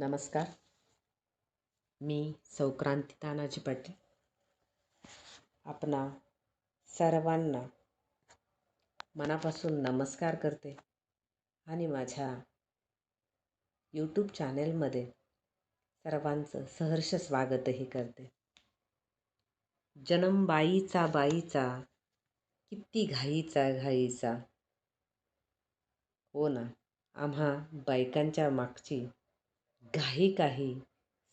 नमस्कार. मी सौक्रांती तानाजी पाटील. आपणा सर्वांना मनापासून नमस्कार करते आणि माझ्या यूट्यूब चॅनेलमध्ये सर्वांचं सहर्ष स्वागतही करते. जन्म बाईचा बाईचा किती घाईचा घाईचा. हो ना आम्हा बायकांच्या मागची घाई काही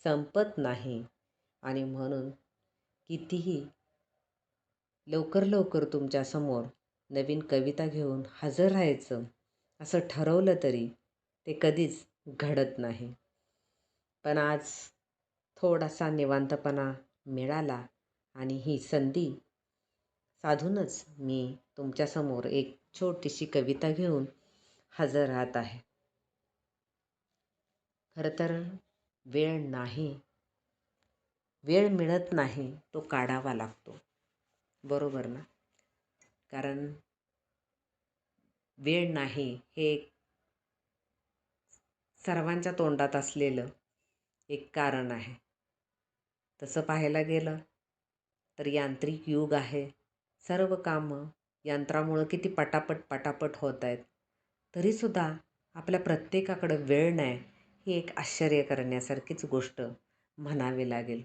संपत नाही. आणि म्हणून कितीही लवकर लवकर तुमच्यासमोर नवीन कविता घेऊन हजर राहायचं असं ठरवलं तरी ते कधीच घडत नाही. पण आज थोडासा निवांतपणा मिळाला आणि ही संधी साधूनच मी तुमच्यासमोर एक छोटीशी कविता घेऊन हजर राहत आहे. खरं तर वेळ नाही. वेळ मिळत नाही तो काढावा लागतो. बरोबर ना? कारण वेळ नाही हे सर्वांच्या तोंडात असलेलं एक कारण आहे. तसं पाहायला गेलं तर यांत्रिक युग आहे. सर्व कामं यंत्रामुळं किती पटापट पटापट होत आहेत. तरीसुद्धा आपल्या प्रत्येकाकडं वेळ नाही. ही एक आश्चर्य करण्यासारखीच गोष्ट म्हणावी लागेल.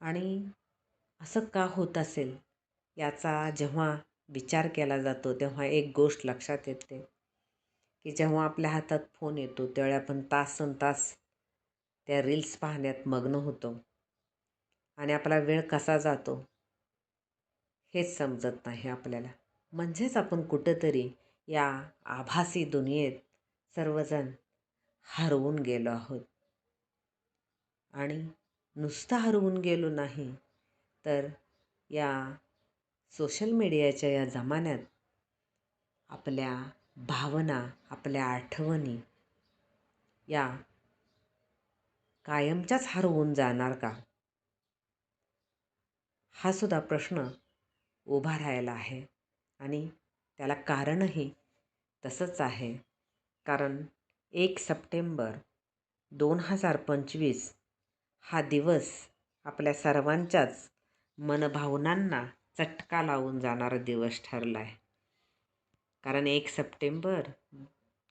आणि असं का होत असेल? याचा जेव्हा विचार केला जातो तेव्हा एक गोष्ट लक्षात येते की जेव्हा आपल्या हातात फोन येतो त्यावेळी आपण तासन तास त्या रील्स पाहण्यात मग्न होतो. आणि आपला वेळ कसा जातो हेच समजत नाही आपल्याला. म्हणजेच आपण कुठंतरी या आभासी दुनियेत सर्वजण हरवून गेलो आहोत. आणि नुसतं हरवून गेलो नाही तर या सोशल मीडियाच्या या जमान्यात आपल्या भावना आपल्या आठवणी या कायमच्याच हरवून जाणार का? हा सुद्धा प्रश्न उभा राहिला आहे. आणि त्याला कारणही तसंच आहे. कारण एक सप्टेंबर दोन हजार पंचवीस हा दिवस आपल्या सर्वांच्याच मनभावनांना चटका लावून जाणारा दिवस ठरला आहे कारण एक सप्टेंबर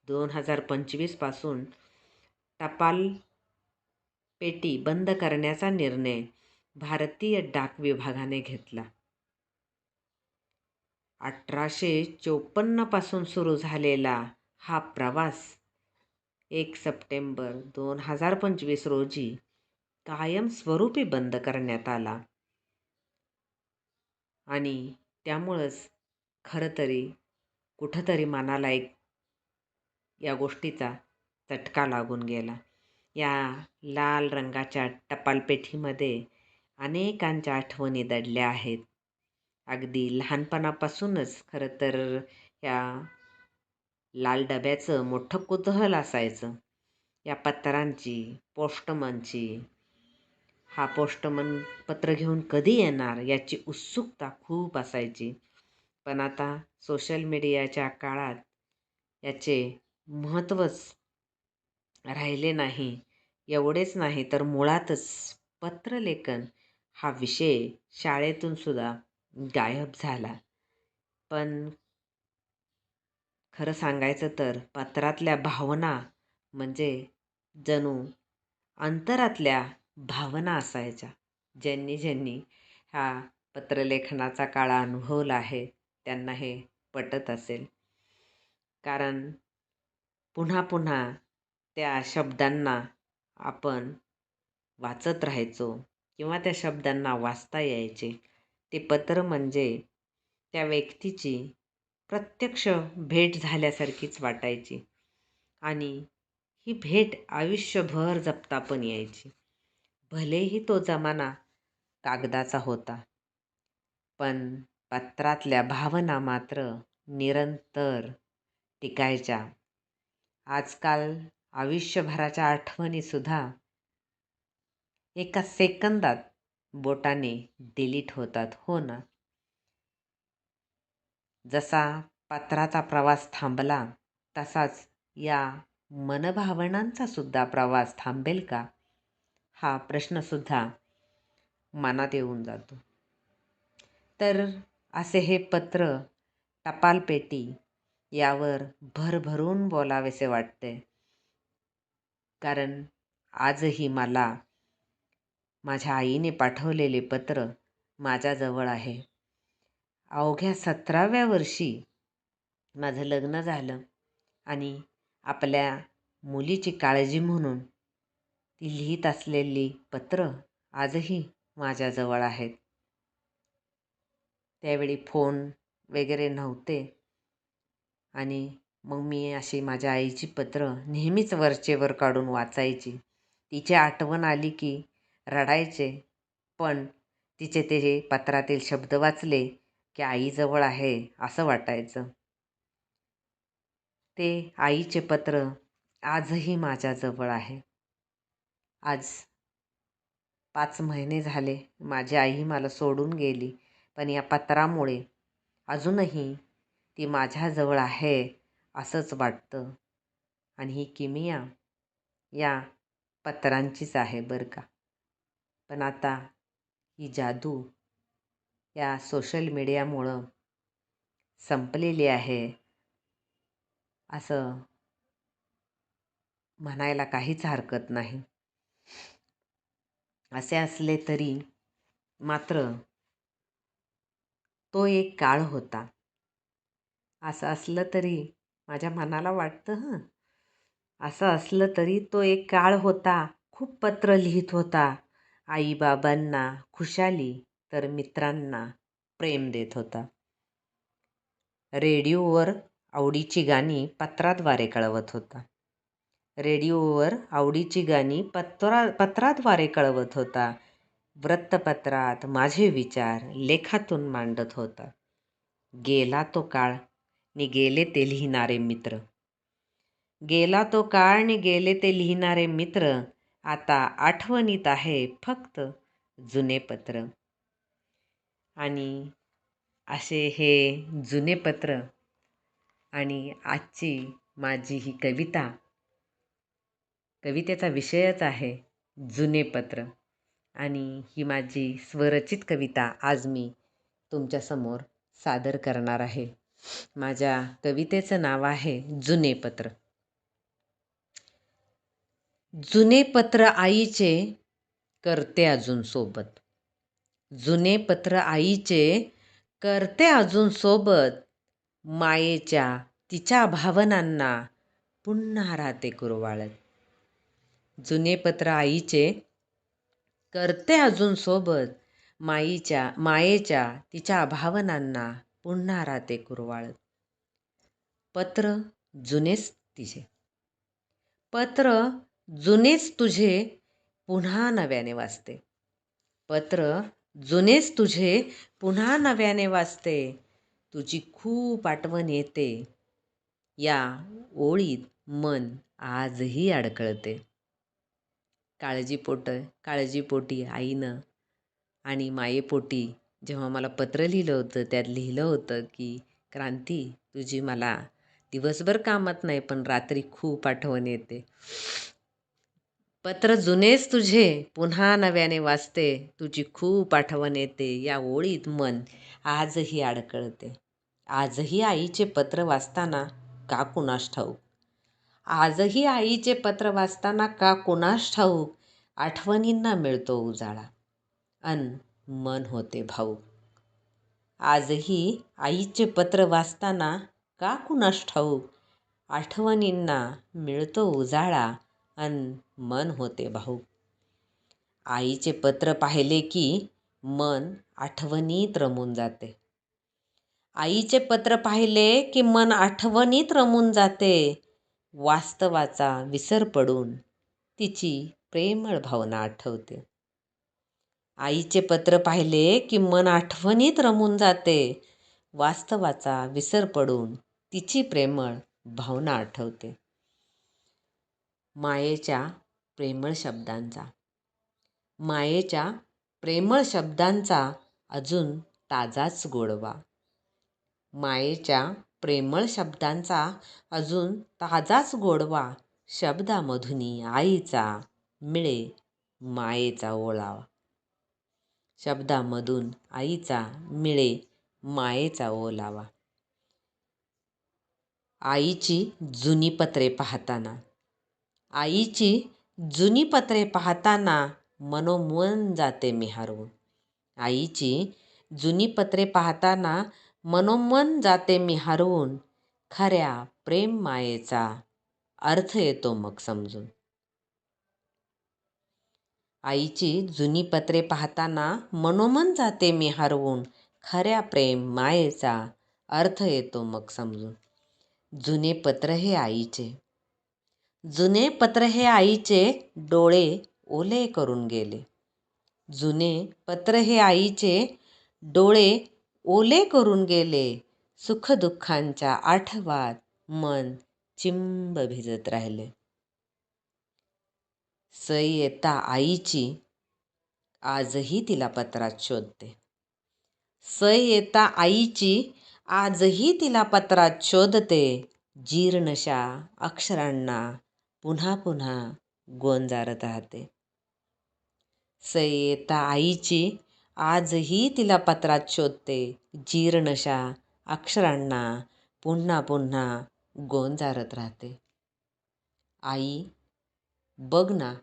दोन हजार पंचवीसपासून टपाल पेटी बंद करण्याचा निर्णय भारतीय डाक विभागाने घेतला. अठराशे चोपन्नपासून सुरू झालेला हा प्रवास एक सप्टेंबर दोन हजार पंचवीस रोजी कायमस्वरूपी बंद करण्यात आला. आणि त्यामुळंच खरं तरी कुठंतरी मनाला एक या गोष्टीचा चटका लागून गेला. या लाल रंगाच्या टपालपेठीमध्ये अनेकांच्या आठवणी दडल्या आहेत. अगदी लहानपणापासूनच खरं तर या लाल डब्याचं मोठं कुतूहल असायचं. या पत्रांची पोस्टमनची. हा पोस्टमन पत्र घेऊन कधी येणार याची उत्सुकता खूप असायची. पण आता सोशल मीडियाच्या काळात याचे महत्त्वच राहिले नाही. एवढेच नाही तर मुळातच पत्रलेखन हा विषय शाळेतून सुद्धा गायब झाला. पण खरं सांगायचं तर पत्रातल्या भावना म्हणजे जणू अंतरातल्या भावना असायच्या. ज्यांनी ज्यांनी हा पत्रलेखनाचा काळा अनुभवला आहे त्यांना हे पटत असेल. कारण पुन्हा पुन्हा त्या शब्दांना आपण वाचत राहायचो किंवा त्या शब्दांना वाचता यायचे. ते पत्र म्हणजे त्या व्यक्तीची प्रत्यक्ष भेट झाल्यासारखीच वाटायची. आणि ही भेट आयुष्यभर जपता पण यायची. भलेही तो जमाना कागदाचा होता पण पत्रातल्या भावना मात्र निरंतर टिकायच्या. आजकाल आयुष्यभराच्या आठवणीसुद्धा एका सेकंदात बोटाने डिलीट होतात हो ना? जसा पत्राचा प्रवास थांबला तसाच या मनभावनांचा सुद्धा प्रवास थांबेल का? हा प्रश्नसुद्धा मनात येऊन जातो. तर असे हे पत्र टपालपेटी यावर भरभरून बोलावेसे वाटते. कारण आजही मला माझ्या आईने पाठवलेले पत्र माझ्याजवळ आहे. अवघ्या सतराव्या वर्षी माझं लग्न झालं आणि आपल्या मुलीची काळजी म्हणून ती लिहित असलेली पत्र आजही माझ्याजवळ आहेत. त्यावेळी फोन वगैरे नव्हते आणि मग मी अशी माझ्या आईची पत्र नेहमीच वरचेवर काढून वाचायची. तिची आठवण आली की रडायचे पण तिचे ते पत्रातील शब्द वाचले की आईजवळ आहे असं वाटायचं. ते आईचे पत्र आजही माझ्याजवळ आहे. आज पाच महिने झाले माझी आई मला सोडून गेली पण या पत्रामुळे अजूनही ती माझ्याजवळ आहे असंच वाटतं. आणि ही किमिया या पत्रांचीच आहे बरं का. पण आता ही जादू या सोशल मीडियामुळं संपलेली आहे असं म्हणायला काहीच हरकत नाही. असे असले तरी मात्र तो एक काळ होता. असं असलं तरी माझ्या मनाला वाटतं हं. असं असलं तरी तो एक काळ होता. खूप पत्र लिहित होता. आईबाबांना खुशाली तर मित्रांना प्रेम देत होता. रेडिओवर आवडीची गाणी पत्राद्वारे कळवत होता. रेडिओवर आवडीची गाणी पत्रा पत्राद्वारे कळवत होता. वृत्तपत्रात माझे विचार लेखातून मांडत होता. गेला तो काळ नि गेले ते लिहिणारे मित्र. गेला तो काळ नि गेले ते लिहिणारे मित्र. आता आठवणीत आहे फक्त जुने पत्र. आणि असे हे जुने पत्र आणि आजची माझी ही कविता कवितेचा विषयच आहे जुने पत्र. आणि ही माझी स्वरचित कविता आज मी तुमच्यासमोर सादर करणार आहे. माझ्या कवितेचं नाव आहे जुने पत्र. जुने पत्र आईचे करते अजून सोबत. जुने पत्र आईचे करते अजून सोबत. मायेच्या तिच्या भावनांना पुन्हा राहते कुरवाळत. जुने पत्र आईचे करते अजून सोबत. माईच्या मायेच्या तिच्या भावनांना पुन्हा राहते कुरवाळत. पत्र जुनेच तिचे. पत्र जुनेच तुझे पुन्हा नव्याने वाचते पत्र जुनेच तुझे पुन्हा नव्याने वाचते. तुझी खूप आठवण येते. या ओळीत मन आजही अडकळते. काळजीपोट काळजीपोटी आईनं आणि मायेपोटी जेव्हा मला पत्र लिहिलं होतं त्यात लिहिलं होतं की क्रांती तुझी मला दिवसभर कामात नाही पण रात्री खूप आठवण येते. पत्र जुनेच तुझे पुन्हा नव्याने वाचते. तुझी खूप आठवण येते या ओळीत मन आजही अडकळते. आजही आईचे पत्र वाचताना का कुणास ठाऊक? आजही आईचे पत्र वाचताना का कुणास ठाऊक? आठवणींना मिळतो उजाळा. अन मन होते भाऊक आजही आईचे पत्र वाचताना का कुणास ठाऊक? आठवणींना मिळतो उजाळा. अन मन होते भाऊ. आईचे पत्र पाहिले की मन आठवणीत रमून जाते. आईचे पत्र पाहिले की मन आठवणीत रमून जाते. वास्तवाचा विसर पडून तिची प्रेमळ भावना आठवते. आईचे पत्र पाहिले की मन आठवणीत रमून जाते. वास्तवाचा विसर पडून तिची प्रेमळ भावना आठवते. मायेच्या प्रेमळ शब्दांचा. मायेच्या प्रेमळ शब्दांचा अजून ताजाच गोडवा. मायेच्या प्रेमळ शब्दांचा अजून ताजाच गोडवा शब्दामधुनी आईचा मिळे मायेचा ओलावा. शब्दामधून आईचा मिळे मायेचा ओलावा. आईची जुनी पत्रे पाहताना आईची जुनी पत्रे पाहताना मनोमन जाते मी हरवून आईची जुनी पत्रे पाहताना मनोमन जाते मी हरवून खऱ्या प्रेम मायेचा अर्थ येतो मग समजून. आईची जुनी पत्रे पाहताना मनोमन जाते मी हरवून खऱ्या प्रेम मायेचा अर्थ येतो मग समजून. जुने पत्र हे आईचे. जुने पत्र हे आईचे डोळे ओले करून गेले. जुने पत्र हे आईचे डोळे ओले करून गेले. सुखदुःखांच्या आठवात मन चिंब भिजत राहिले. सई येता आईची आजही तिला पत्रात शोधते. सई येता आईची आजही तिला पत्रात शोधते. जीर्णशा अक्षरांना पुन्हा पुन्हा गोंजारत राहते. सई आईची आजही तिला पत्रात शोधते. जीर्णशा अक्षरांना पुन्हा पुन्हा गोंजारत राहते. आई बघ ना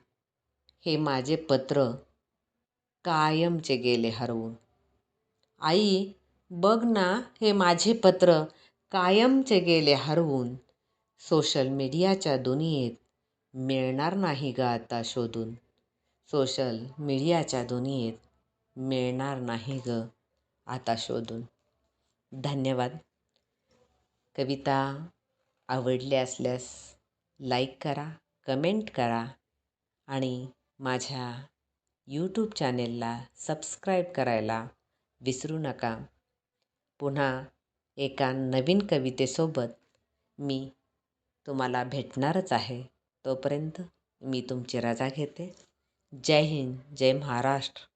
हे माझे पत्र कायमचे गेले हरवून. आई बघ ना हे माझे पत्र कायमचे गेले हरवून. सोशल मीडियाच्या दुनियेत मिळणार नाही गं आता शोधून. सोशल मीडियाच्या दुनियेत मिळणार नाही गं आता शोधून. धन्यवाद. कविता आवडली असल्यास लाईक करा कमेंट करा आणि माझ्या यूट्यूब चॅनेलला सबस्क्राईब करायला विसरू नका. पुन्हा एका नवीन कवितेसोबत मी तुम्हाला भेटणारच आहे. तोपर्यंत मी तुमची रजा घेते. जय हिंद जय महाराष्ट्र.